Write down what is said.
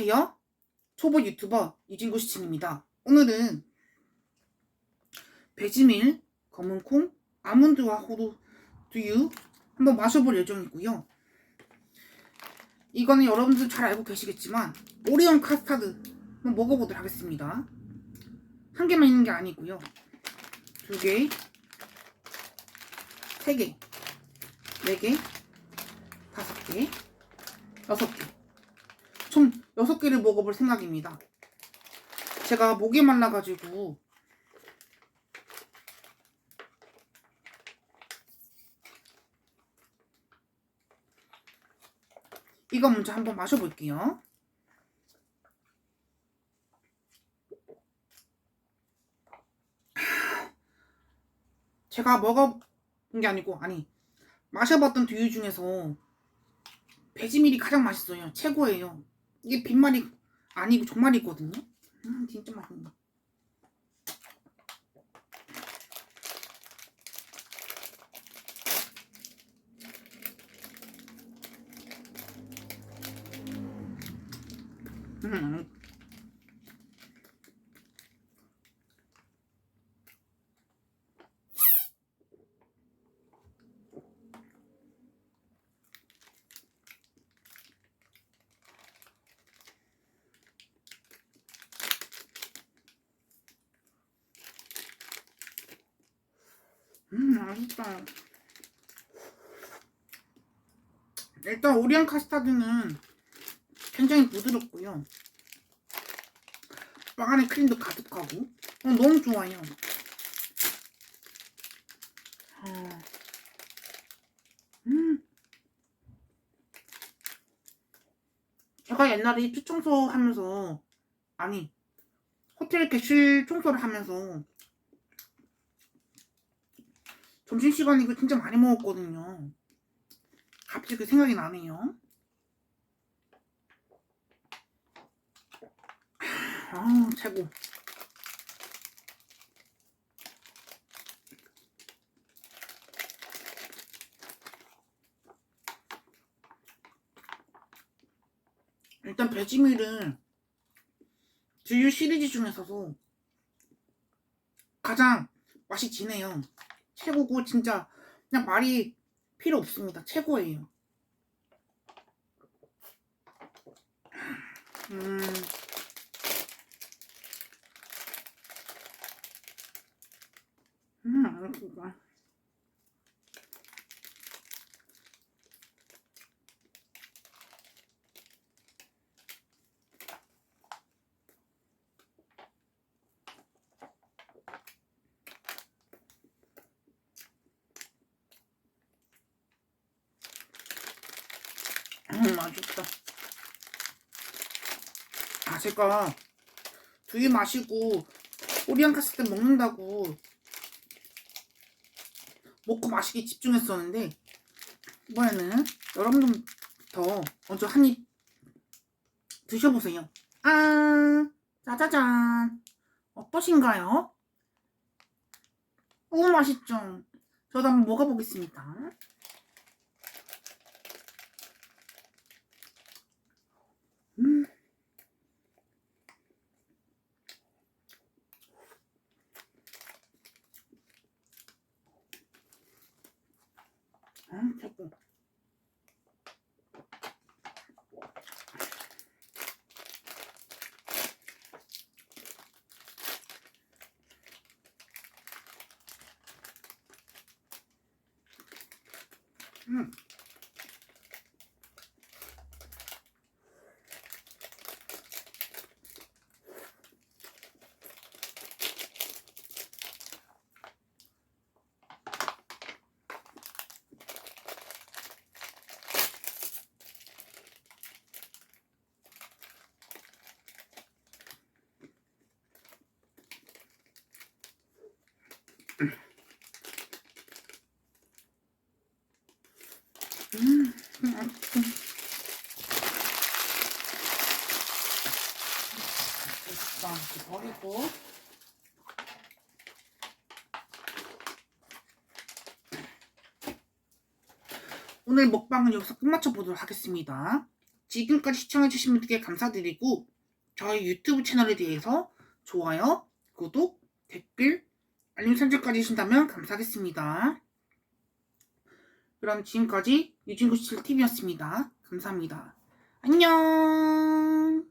안녕하세요. 초보 유튜버 유진구 시친입니다. 오늘은 베지밀, 검은콩, 아몬드와 호두 두유 한번 마셔볼 예정이고요. 이거는 여러분들 잘 알고 계시겠지만 오리온 카스타드 한번 먹어보도록 하겠습니다. 한 개만 있는 게 아니고요. 두 개, 세 개, 네 개, 다섯 개, 여섯 개. 총 6개를 먹어볼 생각입니다. 제가 목이 말라가지고 이거 먼저 한번 마셔볼게요. 제가 먹어본 게 아니고 아니 마셔봤던 두유 중에서 베지밀이 가장 맛있어요. 최고예요. 이게 빈말이 아니고 정말이거든요. 음, 진짜 맛있네. 음. 음, 맛있다. 일단 오리온 카스타드는 굉장히 부드럽고요. 빵 안에 크림도 가득하고 어, 너무 좋아요. 아, 음. 제가 옛날에 입주 청소하면서 아니 호텔 객실 청소를 하면서 점심시간에 이거 진짜 많이 먹었거든요. 갑자기 그 생각이 나네요. 아, 최고. 일단 베지밀은 두유 시리즈 중에서도 가장 맛이 진해요. 최고고 진짜 그냥 말이 필요 없습니다. 최고예요. 음. 음, 음, 맛있다. 아, 제가 두유 마시고 오리안 카스 때 먹는다고 먹고 마시기 집중했었는데 이번에는 여러분들부터 먼저 한 입 드셔보세요. 아, 짜자잔. 어떠신가요? 너무 맛있죠? 저도 한번 먹어보겠습니다. 음. 음, 최고. 음. 음. 오늘 먹방은 여기서 끝마쳐 보도록 하겠습니다. 지금까지 시청해주신 분들께 감사드리고 저희 유튜브 채널에 대해서 좋아요, 구독, 댓글, 알림 설정까지 해주신다면 감사하겠습니다. 그럼 지금까지 유진구7TV였습니다. 감사합니다. 안녕!